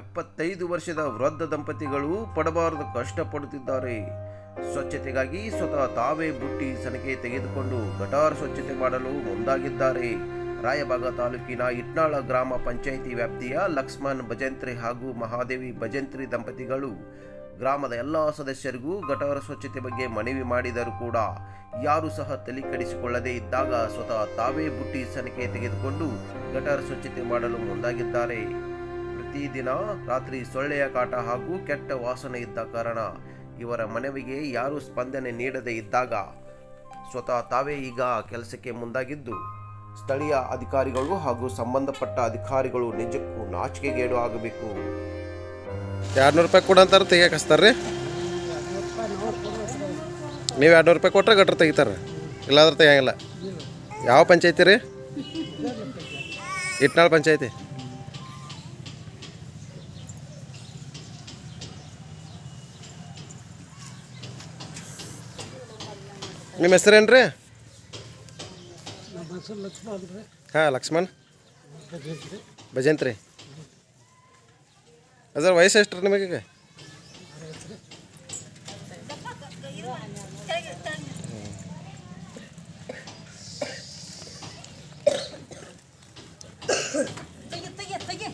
ಎಪ್ಪತ್ತೈದು ವರ್ಷದ ವೃದ್ಧ ದಂಪತಿಗಳು ಪಡಬಾರದು ಕಷ್ಟಪಡುತ್ತಿದ್ದಾರೆ. ಸ್ವಚ್ಛತೆಗಾಗಿ ಸ್ವತಃ ತಾವೇ ಬುಟ್ಟಿ ಸನಕೆ ತೆಗೆದುಕೊಂಡು ಗಟಾರ್ ಸ್ವಚ್ಛತೆ ಮಾಡಲು ಮುಂದಾಗಿದ್ದಾರೆ. ರಾಯಬಾಗ ತಾಲೂಕಿನ ಇಟ್ನಾಳ ಗ್ರಾಮ ಪಂಚಾಯಿತಿ ವ್ಯಾಪ್ತಿಯ ಲಕ್ಷ್ಮಣ್ ಭಜಂತ್ರಿ ಹಾಗೂ ಮಹಾದೇವಿ ಭಜಂತ್ರಿ ದಂಪತಿಗಳು ಗ್ರಾಮದ ಎಲ್ಲ ಸದಸ್ಯರಿಗೂ ಗಟಾರ ಸ್ವಚ್ಛತೆ ಬಗ್ಗೆ ಮನವಿ ಮಾಡಿದರೂ ಕೂಡ ಯಾರೂ ಸಹ ತಲೆಕೆಡಿಸಿಕೊಳ್ಳದೇ ಇದ್ದಾಗ ಸ್ವತಃ ತಾವೇ ಬುಟ್ಟಿ ಸನಕೆ ತೆಗೆದುಕೊಂಡು ಗಟಾರ ಸ್ವಚ್ಛತೆ ಮಾಡಲು ಮುಂದಾಗಿದ್ದಾರೆ. ಪ್ರತಿದಿನ ರಾತ್ರಿ ಸೊಳ್ಳೆಯ ಕಾಟ ಹಾಗೂ ಕೆಟ್ಟ ವಾಸನೆ ಇದ್ದ ಕಾರಣ ಇವರ ಮನವಿಗೆ ಯಾರೂ ಸ್ಪಂದನೆ ನೀಡದೇ ಇದ್ದಾಗ ಸ್ವತಃ ತಾವೇ ಈಗ ಕೆಲಸಕ್ಕೆ ಮುಂದಾಗಿದ್ದು, ಸ್ಥಳೀಯ ಅಧಿಕಾರಿಗಳು ಹಾಗೂ ಸಂಬಂಧಪಟ್ಟ ಅಧಿಕಾರಿಗಳು ನಿಜಕ್ಕೂ ನಾಚಿಕೆಗೇಡು ಆಗಬೇಕು. ಎರಡ್ನೂರು ರೂಪಾಯಿ ಕೊಡು ಅಂತಾರೆ ತೆಗಿಯಕ್ಕೆ ಹಚ್ತಾರೆ ನೀವು ಎರಡ್ನೂರು ರೂಪಾಯಿ ಕೊಟ್ಟರೆ ಗಟ್ರ ತೆಗಿತಾರೆ ಇಲ್ಲಾಂದ್ರೆ ತೆಗಿಯಂಗಿಲ್ಲ. ಯಾವ ಪಂಚಾಯತಿ ರೀ? ಇಟ್ನಾಳ್ ಪಂಚಾಯತಿ. ನಿಮ್ಮ ಹೆಸರೇನು ರೀ ನಮ್ಮ ಹೆಸರು ಲಕ್ಷ್ಮಣ ಅಂದ್ರೆ ಹಾಂ ಲಕ್ಷ್ಮಣ್. ಭಜಂತ್ರಿ. ಭಜಂತ್ರಿ. ಅದರ ವಯಸ್ಸು ಎಷ್ಟು ರೀ ನಿಮಗೆ? ತೆಗಿ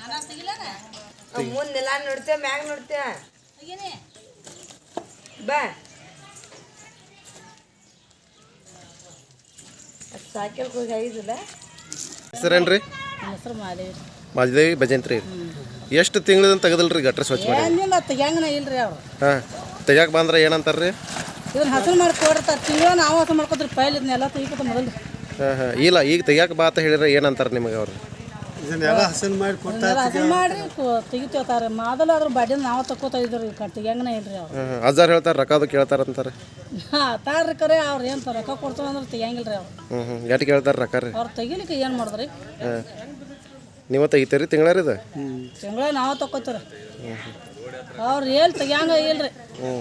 ನಾನು ತೆಗಿಲಾನ ಮುಂದೆಲ್ಲ ನೋಡ್ತೇವೆ ಮ್ಯಾಗ ನೋಡ್ತೇವೆ ಬಾ ಸಾಯ್ಕಲ್ ಹೋಗಿ ಐದಿಲ್ಲ ಹೆಸರೇನು ರೀ ನನ್ನ ಹೆಸರು ಮಾದೇವಿ. ಮಾದೇವಿ ಭಜಂತ್ರಿ. ಎಷ್ಟು ತಿಂಗಳದಿಂದ ತೆಗದಲ್ರಿ ಗಟ್ರ ಸ್ವಚ್ಛ ಮಾಡಿ? ಏನಿಲ್ಲ ತೆಗ್ಯಾಂಗನ ಇಲ್ರಿ ಅವ್ರು. ಹಾಂ ತೆಗಿಯಕ್ಕೆ ಬಂದ್ರೆ ಏನಂತಾರ್ರಿ? ಇದನ್ನ ಹಸರು ಮಾಡಿ ಕೊಡ್ತಾರೆ ತಿಂಗಳ ನಾವು ಹಸರು ಮಾಡ್ಕೊತೀರಿ ಪೈಲ್ ಇದನ್ನೆಲ್ಲ ತೆಗಿಕೊತ ಮೊದಲು. ಹಾಂ ಹಾಂ. ಇಲ್ಲ ಈಗ ತೆಗಿಯಕ್ಕೆ ಬಾತ ಹೇಳಿದ್ರೆ ಏನಂತಾರೆ ನಿಮಗೆ ಅವ್ರು? ಇದನ್ನೆಲ್ಲ ಹಸನ್ ಮಾಡಿ ಕೊಟ್ಟ ಇದನ್ನೆಲ್ಲ ಹಸರು ಮಾಡಿ ತೆಗಿತೇವ್ತಾರೆ ಮೊದಲು ಅದ್ರ ಬಡ್ಡಿನ ನಾವು ತಕ್ಕೋತಾ ಇದ್ರಿ ತೆಗ್ಯಾಂಗನ ಇಲ್ರಿ ಅವ್ರು? ಅಜ್ಜಾರ್ ಹೇಳ್ತಾರೆ ರೊಕ್ಕದು ಕೇಳ್ತಾರಂತಾರೆ. ಹಾಂ ತಾಳ್ರಿ ಕರೆ ಅವ್ರು ಏನು ರೊಕ್ಕ ಕೊಡ್ತಾರ ಅಂದ್ರೆ ತೆಗಿಯಂಗಿಲ್ರಿ ಅವ್ರು. ಹ್ಞೂ ಹ್ಞೂ ಎಟ್ಟು ಕೇಳ್ತಾರೆ ರೊಕ್ಕ ರೀ? ಅವ್ರು ತೆಗಿಲಿಕ್ಕೆ ಏನು ಮಾಡಿದ್ರಿ? ನೀವು ತೆಗಿತೀರಿ ತಿಂಗಳ ಇದು? ತಿಂಗಳ ನಾವು ತಕ್ಕೋತೀರಿ ಅವ್ರು ಏನು ತೆಗಿಯಂಗ ಇಲ್ರಿ. ಹ್ಞೂ